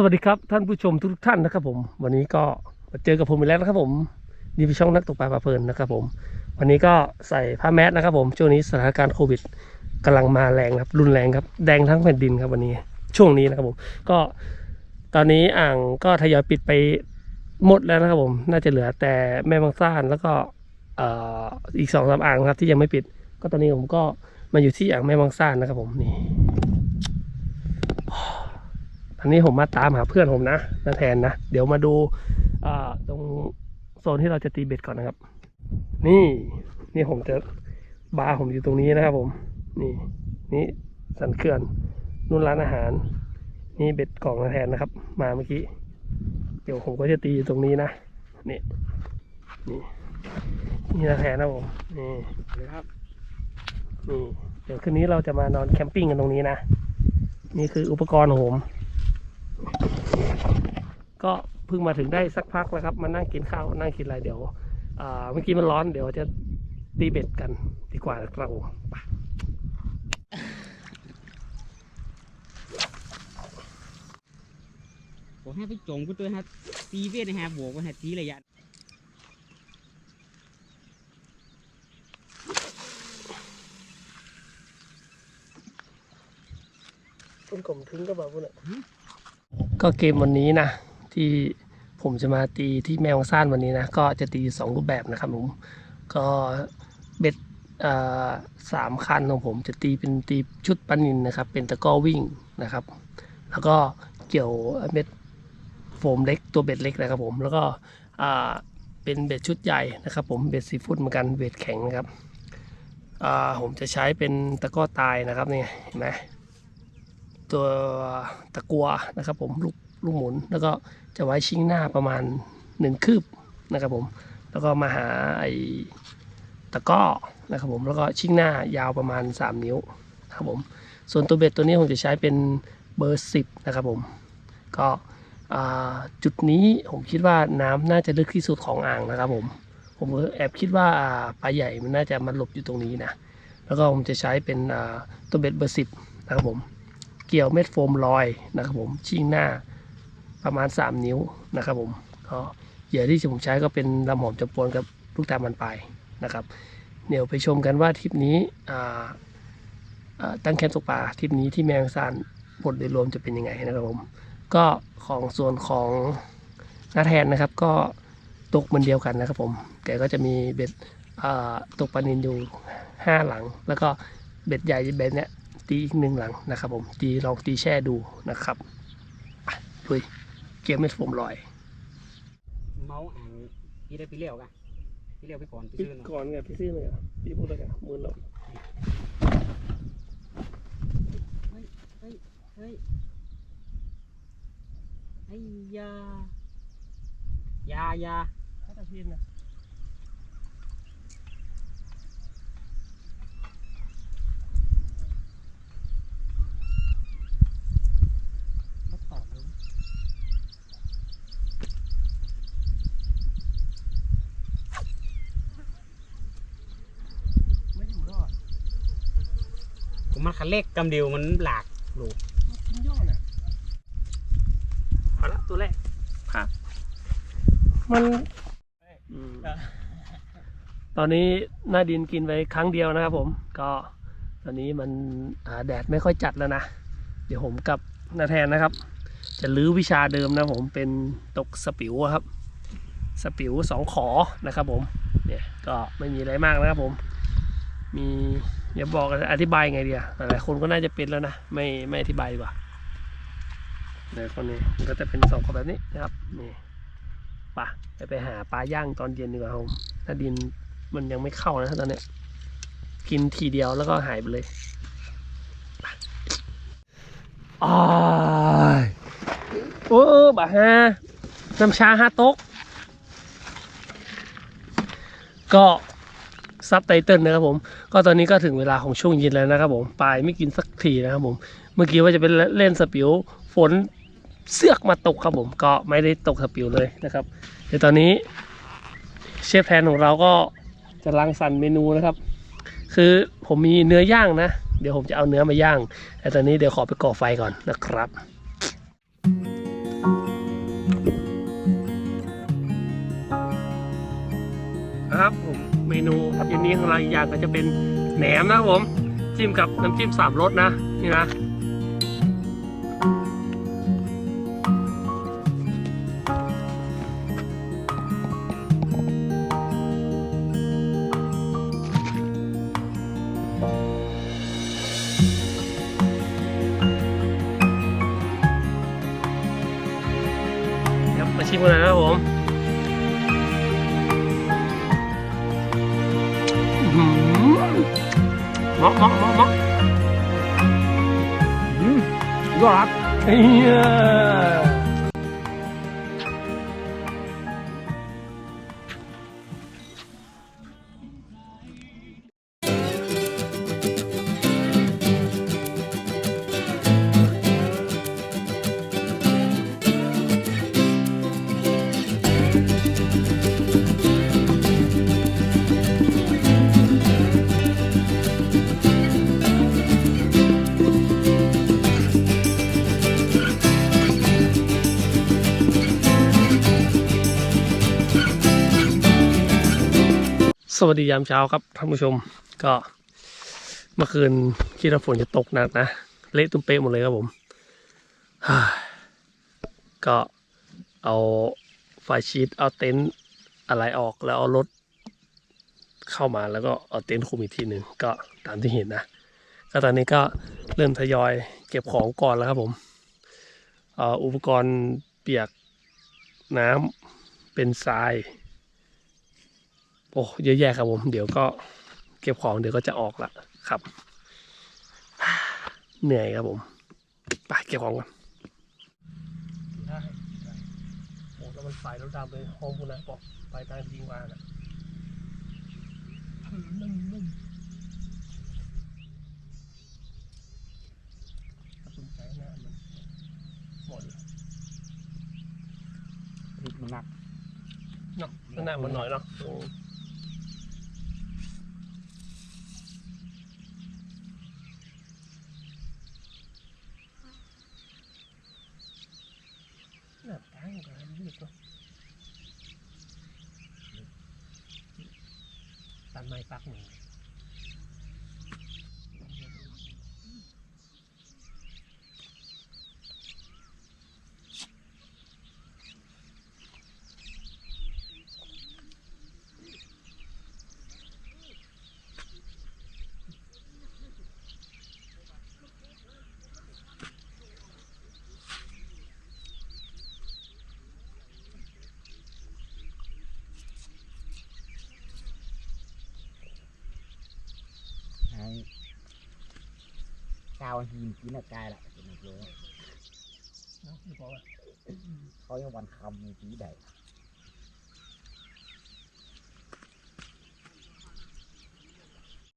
สวัสดีครับท่านผู้ชมทุกท่านนะครับผม วันนี้ก็มาเจอกับผมอีกแล้วนะครับผมนี่เป็นช่องนักตกปลาปลาเพลินนะครับผม วันนี้ก็ใส่ผ้าแมสนะครับผมช่วงนี้สถานการณ์โควิดกำลังมาแรงครับรุนแรงครับแดงทั้งแผ่นดินครับวันนี้ช่วงนี้นะครับผม ก็ตอนนี้อ่างก็ทยอยปิดไปหมดแล้วนะครับผม น่าจะเหลือแต่แม่บางซ่านแล้วก็อ,อีกสองสามอ่างครับที่ยังไม่ปิด ก็ตอนนี้ผมก็มาอยู่ที่อ่างแม่บางซ่านนะครับผมนี่ อนนี้ผมมาตามหาเพื่อนผมนะนาแทนนะ เดี๋ยวมาดูอ่าตรงโซนที่เราจะตีเบ็ดก่อนนะครับ นี่ นี่ผมจะบาร์ผมอยู่ตรงนี้นะครับผม นี่ นี่สันเขื่อนนู่นร้านอาหาร นี่เบ็ดกล่องนาแทนนะครับ มาเมื่อกี้ เดี๋ยวผมก็จะตีอยู่ตรงนี้นะ นี่ นี่นี่นาแทนนะผม นี่ครับ นี่ เดี๋ยวคืนนี้เราจะมานอนแคมปิ้งกันตรงนี้นะ นี่คืออุปกรณ์ของผม ก็เพิ่งมาถึงได้สักพักแล้วครับ มานั่งกินข้าวนั่งกินอะไรเดี๋ยวอ่าเมื่อกี้มันร้อนเดี๋ยวจะตีเบ็ดกันดีกว่านะครับผมไปผมให้ไปจงกูตัวฮะตีเวทนะฮะบวกว่าฮะตีระยะต้นกลมถึงก็แบบว่า ก็เกมวันนี้นะ ที่ผมจะมาตีที่แมวซ่านวันนี้นะ ก็จะตีอยู่สองรูปแบบนะครับผม ก็เบ็ดอ่าสามคันของผมจะตีเป็นตีชุดปันนินนะครับ เป็นตะก้อวิ่งนะครับ แล้วก็เกี่ยวเม็ดโฟมเล็กตัวเบ็ดเล็กนะครับผมแล้วก็อ่าเป็นเบ็ดชุดใหญ่นะครับ ผมเบ็ดซีฟูดเหมือนกันเบ็ดแข็งนะครับอ่าผมจะใช้เป็นตะก้อตายนะครับนี่เห็นไหม ตัวตะกัวนะครับผมลูกลูกหมุน แล้วก็จะไว้ชิงหน้าประมาณหนึ่งคืบนะครับผมแล้วก็มาหาไอ้ตะก้อนะครับผมแล้วก็ชิงหน้ายาวประมาณ 3 นิ้วนะครับผมส่วนตัวเบ็ดตัวนี้ผมจะใช้เป็นเบอร์ 10 นะครับผมก็จุดนี้ผมคิดว่าน้ำน่าจะลึกที่สุดของอ่างนะครับผมผมแอบคิดว่าปลาใหญ่มันน่าจะมาหลบอยู่ตรงนี้นะแล้วก็ผมจะใช้เป็นตัวเบ็ดเบอร์ 10 นะครับผม เกี่ยวเม็ดโฟมลอยนะครับผมชิ่งหน้าประมาณ 3 นิ้วนะครับผมก็เหยื่อที่ผมใช้ก็เป็นลำหอมจำปนกับลูกตาลมันปลายนะครับ เดี๋ยวไปชมกันว่าทริปนี้ตั้งแคมป์ตกปลาทริปนี้ที่แมงซานผลโดยรวมจะเป็นยังไงนะครับผมก็ของส่วนของนาแทนนะครับ ก็ตกเหมันเดียวกันนะครับผมแกก็จะมีเบ็ดตกปลานินอยู่ห้าหลัง แล้วก็เบ็ดใหญ่เบ็ดเนี้ย ตีอีกหนึ่งหลังนะครับผมตีลองตีแช่ดูนะครับอะลุยเกมไม่ผมลอย เมาอ่างพี่ได้ไปเลี้ยวกันพี่เลี้ยวไปก่อนไปพี่ซื้อหน่อยก่อนไงพี่ซื้อเลยอะพี่พูดเลยอะมือเราเฮ้ยเฮ้ยไอ้ยายายาถ้าตะพีนนะ บัดตอบเลย ไม่อยู่รอด ผมมันคันเล็กกำเดียวมันหลากลูกกินยอดอะเอาละตัวแรกภาพมันอืมตอนนี้หน้าดินกินไปครั้งเดียวนะครับผม ก็ตอนนี้มันอ่าแดดไม่ค่อยจัดแล้วนะ เดี๋ยวผมกับนาแทนนะครับ จะลื้อวิชาเดิมนะผมเป็นตกสปิวอะครับ สปิวสองขอนะครับผม เนี่ยก็ไม่มีอะไรมากนะครับผม มีเดี๋ยวบอกอธิบายไงเดียหลายคนก็น่าจะเป็นแล้วนะ ไม่ไม่อธิบายดีกว่าในคนนี้มันก็จะเป็นสองขอแบบนี้นะครับนี่ปะไปไปหาปลาย่างตอนเย็นดีกว่าผมถ้าดินมันยังไม่เข้านะตอนนี้กินทีเดียวแล้วก็หายไปเลยอ้ายโอ้บาฮาน้ำชาฮาโต๊กก็ ซับไตเติลนะครับผม ก็ตอนนี้ก็ถึงเวลาของช่วงเย็นแล้วนะครับผมปลายไม่กินสักทีนะครับผม เมื่อกี้ว่าจะเป็นเล่นสปิวฝนเสือกมาตกครับผมก็ไม่ได้ตกสปิวเลยนะครับ เดี๋ยวตอนนี้เชฟแพนของเราก็จะรังสรรค์เมนูนะครับ คือผมมีเนื้อย่างนะ เดี๋ยวผมจะเอาเนื้อมาย่าง แต่ตอนนี้เดี๋ยวขอไปก่อไฟก่อนนะครับครับผม เมนูเย็นนี้ของเราอีกอย่างก็จะเป็นแหนมนะครับผม จิ้มกับน้ำจิ้มสามรสนะนี่นะมาชิมกันเลยนะครับผม เหมาะเหมาะ สวัสดียามเช้าครับท่านผู้ชมก็เมื่อคืนคิดว่าฝนจะตกหนักนะ เละตุ้มเป๊ะหมดเลยครับผม ก็เอาไฟชีตเอาเต็นท์อะไรออกแล้วเอารถเข้ามาแล้วก็เอาเต็นท์คุมอีกทีหนึ่งก็ตามที่เห็นนะก็ตอนนี้ก็เริ่มทยอยเก็บของก่อนแล้วครับผมเอาอุปกรณ์เปียกน้ำเป็นทราย อ้เยอะแยะครับผม เดี๋ยวก็เก็บของเดี๋ยวก็จะออกละครับ เหนื่อยครับผมไปเก็บของก่อนได้โอ้แล้วมันไฟรถดำเลยห้องพูนะบอกไฟตางยิงมานะนึ่งนึ่งกระสุนใจหน้ามันหมดเลยพริกมันหนักเนาะหน้ามันหน่อยเนาะโอ้หน้าตั้งกันยืดเนาะตัน ไม้ปักมือาวหินกินอะกายละเป็นไงเยอะเนาะพี่บอกว่าเขายังวันคำในปีใด